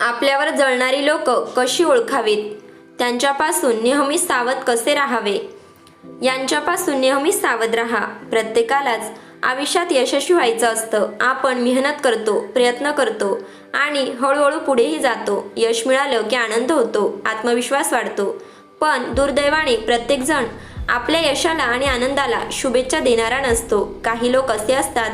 आपल्यावर जळणारी लोक कशी ओळखावीत? त्यांच्यापासून नेहमी सावध कसे राहावे? यांच्यापासून नेहमी सावध राहा. प्रत्येकालाच आयुष्यात यशस्वी व्हायचं असतं. आपण मेहनत करतो प्रयत्न करतो आणि हळूहळू पुढेही जातो. यश मिळालं की आनंद होतो आत्मविश्वास वाढतो. पण दुर्दैवाने प्रत्येकजण आपल्या यशाला आणि आनंदाला शुभेच्छा देणारा नसतो. काही लोक असे असतात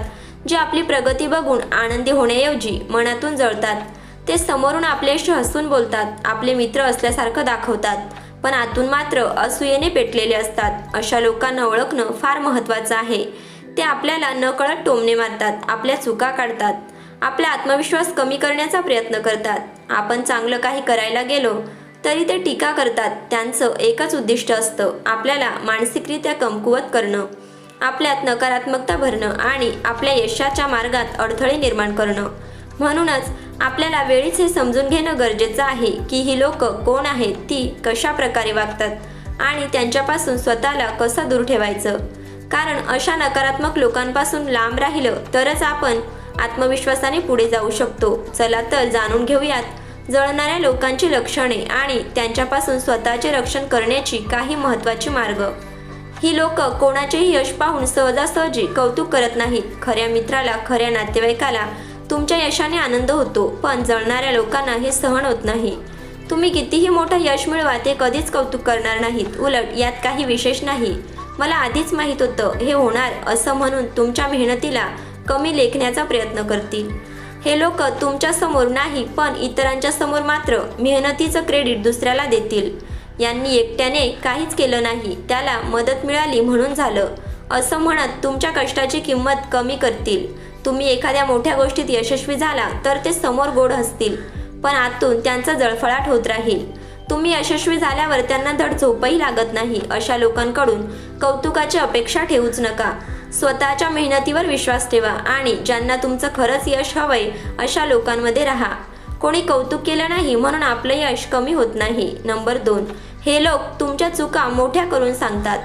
जे आपली प्रगती बघून आनंदी होण्याऐवजी मनातून जळतात. ते समोरून आपल्याशी हसून बोलतात आपले मित्र असल्यासारखं दाखवतात पण आतून मात्र असूयेने पेटलेले असतात. अशा लोकांना ओळखणं फार महत्त्वाचं आहे. ते आपल्याला नकळत टोमणे मारतात आपल्या चुका काढतात आपला आत्मविश्वास कमी करण्याचा प्रयत्न करतात. आपण चांगलं काही करायला गेलो तरी ते टीका करतात. त्यांचं एकच उद्दिष्ट असतं आपल्याला मानसिकरित्या कमकुवत करणं आपल्यात नकारात्मकता भरणं आणि आपल्या यशाच्या मार्गात अडथळे निर्माण करणं. म्हणूनच आपल्याला वेळीच हे समजून घेणं गरजेचं आहे की ही लोक कोण आहेत ती कशा प्रकारे वागतात आणि त्यांच्यापासून स्वतःला कसं दूर ठेवायचं? कारण अशा नकारात्मक लोकांपासून लांब राहिलं तरच आपण आत्मविश्वासाने पुढे जाऊ शकतो. चला तर जाणून घेऊयात जळणाऱ्या लोकांची लक्षणे आणि त्यांच्यापासून स्वतःचे रक्षण करण्याची काही महत्त्वाची मार्ग. ही लोक कोणाचेही यश पाहून सहजासहजी कौतुक करत नाहीत. खऱ्या मित्राला खऱ्या नातेवाईकाला तुमच्या यशाने आनंद होतो पण जळणाऱ्या लोकांना हे सहन होत नाही. तुम्ही कितीही मोठं यश मिळवा ते कधीच कौतुक करणार नाहीत. उलट यात काही विशेष नाही. मला आधीच माहीत होतं हे होणार असं म्हणून तुमच्या मेहनतीला कमी लेखण्याचा प्रयत्न करतील. हे लोक तुमच्यासमोर नाही पण इतरांच्या समोर मात्र मेहनतीचं क्रेडिट दुसऱ्याला देतील. यांनी एकट्याने काहीच केलं नाही त्याला मदत मिळाली म्हणून झालं. असं म्हणत तुमच्या कष्टाची किंमत कमी करतील. तुम्ही एखाद्या मोठ्या गोष्टीत यशस्वी झाला तर ते समोर गोड हसतील. पण आतून त्यांचा जळफळाट होत राहील. तुम्ही यशस्वी झाल्यावर त्यांना धड झोपही लागत नाही अशा लोकांकडून कौतुकाची अपेक्षा ठेवूच नका. स्वतःच्या मेहनतीवर विश्वास ठेवा आणि ज्यांना तुमचं खरंच यश हवंय अशा लोकांमध्ये राहा. कोणी कौतुक केलं नाही म्हणून आपलं यश कमी होत नाही. नंबर दोन हे लोक तुमच्या चुका मोठ्या करून सांगतात.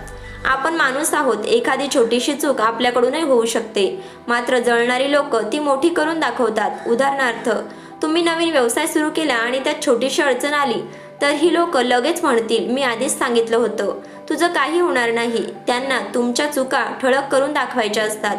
आपण माणूस आहोत. एखादी छोटीशी चूक आपल्याकडूनही होऊ शकते. मात्र जळणारी लोक ती मोठी करून दाखवतात. उदाहरणार्थ तुम्ही नवीन व्यवसाय सुरू केला आणि त्यात छोटीशी अडचण आली तर ही लोक लगेच म्हणतील मी आधीच सांगितलं होतं. तुझं काही होणार नाही. त्यांना तुमच्या चुका ठळक करून दाखवायच्या असतात.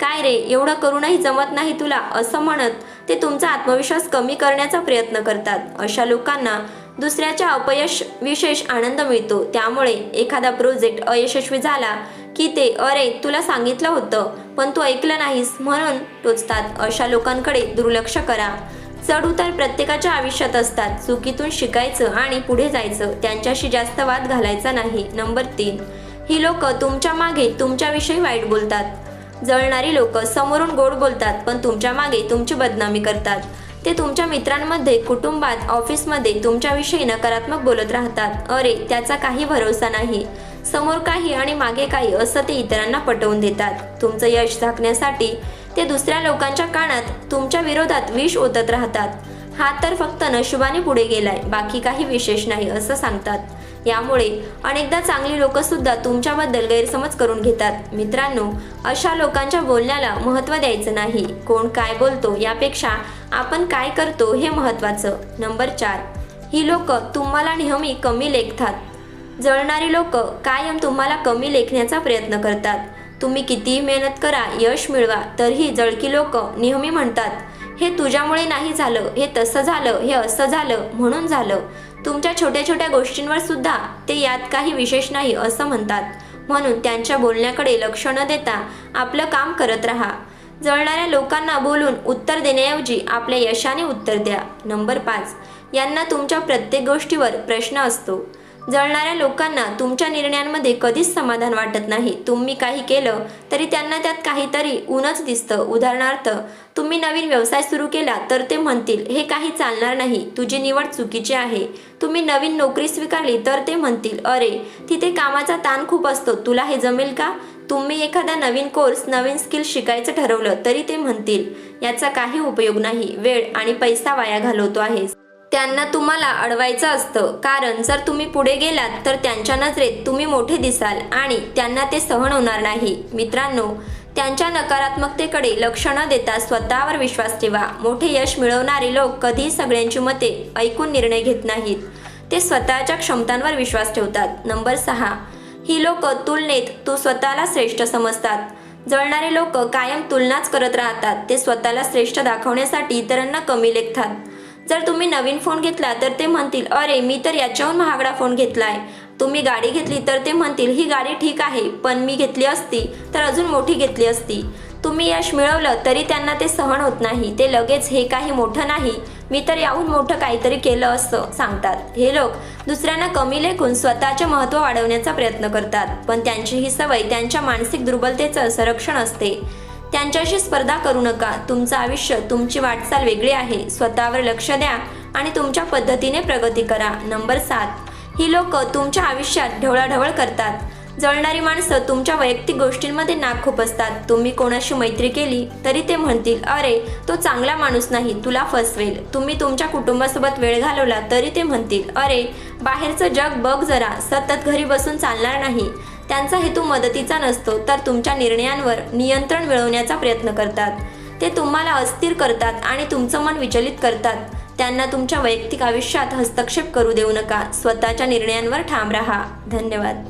काय रे एवढं करूनही जमत नाही तुला? असं म्हणत ते तुमचा आत्मविश्वास कमी करण्याचा प्रयत्न करतात. अशा लोकांना दुसऱ्याच्या अपयश विशेष आनंद मिळतो. त्यामुळे एखादा प्रोजेक्ट अयशस्वी झाला की ते अरे तुला सांगितलं होतं पण तू ऐकलं नाहीस म्हणून टोचतात. अशा लोकांकडे दुर्लक्ष करा. चढ उतार प्रत्येकाच्या आयुष्यात असतात. चुकीतून शिकायचं आणि पुढे जायचं त्यांच्याशी जास्त वाद घालायचा नाही. नंबर तीन. ही लोक तुमच्या मागे तुमच्याविषयी वाईट बोलतात. जळणारी लोक समोरून गोड बोलतात पण तुमच्या मागे तुमची बदनामी करतात. ते तुमच्या मित्रांमध्ये कुटुंबात ऑफिसमध्ये तुमच्याविषयी नकारात्मक बोलत राहतात. अरे त्याचा काही भरोसा नाही. समोर काही आणि मागे काही असं ते इतरांना पटवून देतात. तुमचं यश झाकण्यासाठी ते दुसऱ्या लोकांच्या कानात तुमच्या विरोधात विष ओतत राहतात. हा तर फक्त नशिबाने पुढे गेलाय बाकी काही विशेष नाही असं सांगतात. यामुळे अनेकदा चांगली लोक सुद्धा तुमच्याबद्दल गैरसमज करून घेतात. मित्रांनो अशा लोकांच्या बोलण्याला महत्त्व द्यायचं नाही. कोण काय बोलतो यापेक्षा आपण काय करतो हे महत्त्वाचं. नंबर चार ही लोक तुम्हाला नेहमी कमी लेखतात. जळणारी लोक कायम तुम्हाला कमी लेखण्याचा प्रयत्न करतात. तुम्ही कितीही मेहनत करा यश मिळवा तरीही जळकी लोक नेहमी म्हणतात हे तुझ्यामुळे नाही झालं हे तसं झालं हे असं झालं म्हणून झालं. तुमच्या छोट्या छोट्या गोष्टींवर सुद्धा ते यात काही विशेष नाही असं म्हणतात. म्हणून त्यांच्या बोलण्याकडे लक्ष न देता आपलं काम करत राहा. जळणाऱ्या लोकांना बोलून उत्तर देण्याऐवजी आपल्या यशाने उत्तर द्या. नंबर पाच. यांना तुमच्या प्रत्येक गोष्टीवर प्रश्न असतो. जळणाऱ्या लोकांना तुमच्या निर्णयांमध्ये कधीच समाधान वाटत नाही. तुम्ही काही केलं तरी त्यांना त्यात काहीतरी ऊनच दिसतं. उदाहरणार्थ तुम्ही नवीन व्यवसाय सुरू केला तर ते म्हणतील हे काही चालणार नाही. तुझी निवड चुकीची आहे. तुम्ही नवीन नोकरी स्वीकारली तर ते म्हणतील अरे तिथे कामाचा ताण खूप असतो. तुला हे जमेल का? तुम्ही एखादा नवीन कोर्स नवीन स्किल शिकायचं ठरवलं तरी ते म्हणतील. याचा काही उपयोग नाही. वेळ आणि पैसा वाया घालवतो आहेस त्यांना तुम्हाला अडवायचं असतं. कारण जर तुम्ही पुढे गेलात तर त्यांच्या नजरेत तुम्ही मोठे दिसाल आणि त्यांना ते सहन होणार नाही. मित्रांनो त्यांच्या नकारात्मकतेकडे लक्ष न देता स्वतःवर विश्वास ठेवा. मोठे यश मिळवणारे लोक कधीही सगळ्यांची मते ऐकून निर्णय घेत नाहीत. ते स्वतःच्या क्षमतांवर विश्वास ठेवतात. नंबर सहा ही लोक तुलनेत तू स्वतःला श्रेष्ठ समजतात. जळणारे लोक कायम तुलनाच करत राहतात. ते स्वतःला श्रेष्ठ दाखवण्यासाठी इतरांना कमी लेखतात. जर तुम्ही नवीन फोन घेतला तर ते म्हणतील अरे मी तर याच्याहून महागडा फोन घेतलाय. तुम्ही गाडी घेतली तर ते म्हणतील ही गाडी ठीक आहे पण मी घेतली असती तर अजून मोठी घेतली असती. तुम्ही यश मिळवलं तरी त्यांना ते सहन होत नाही. ते लगेच हे काही मोठं नाही. मी तर याहून मोठं काहीतरी केलं असं सांगतात. हे लोक दुसऱ्यांना कमी लेखून स्वतःचे महत्त्व वाढवण्याचा प्रयत्न करतात. पण त्यांची ही सवय त्यांच्या मानसिक दुर्बलतेचं संरक्षण असते. त्यांच्याशी स्पर्धा करू नका. तुमचं आयुष्य तुमची वाटचाल वेगळी आहे. स्वतःवर लक्ष द्या आणि तुमच्या पद्धतीने प्रगती करा. नंबर सात. ही लोक तुमच्या आयुष्यात ढवळाढवळ करतात. जळणारी माणसं तुमच्या वैयक्तिक गोष्टींमध्ये नाक खुपसतात तुम्ही कोणाशी मैत्री केली तरी ते म्हणतील अरे तो चांगला माणूस नाही तुला फसवेल. तुम्ही तुमच्या कुटुंबासोबत वेळ घालवला तरी ते म्हणतील अरे बाहेरचं जग बघ जरा सतत घरी बसून चालणार नाही. त्यांचा हेतू मदतीचा नसतो तर तुमच्या निर्णयांवर नियंत्रण मिळवण्याचा प्रयत्न करतात. ते तुम्हाला अस्थिर करतात आणि तुमचं मन विचलित करतात. त्यांना तुमच्या वैयक्तिक आयुष्यात हस्तक्षेप करू देऊ नका. स्वतःच्या निर्णयांवर ठाम राहा. धन्यवाद.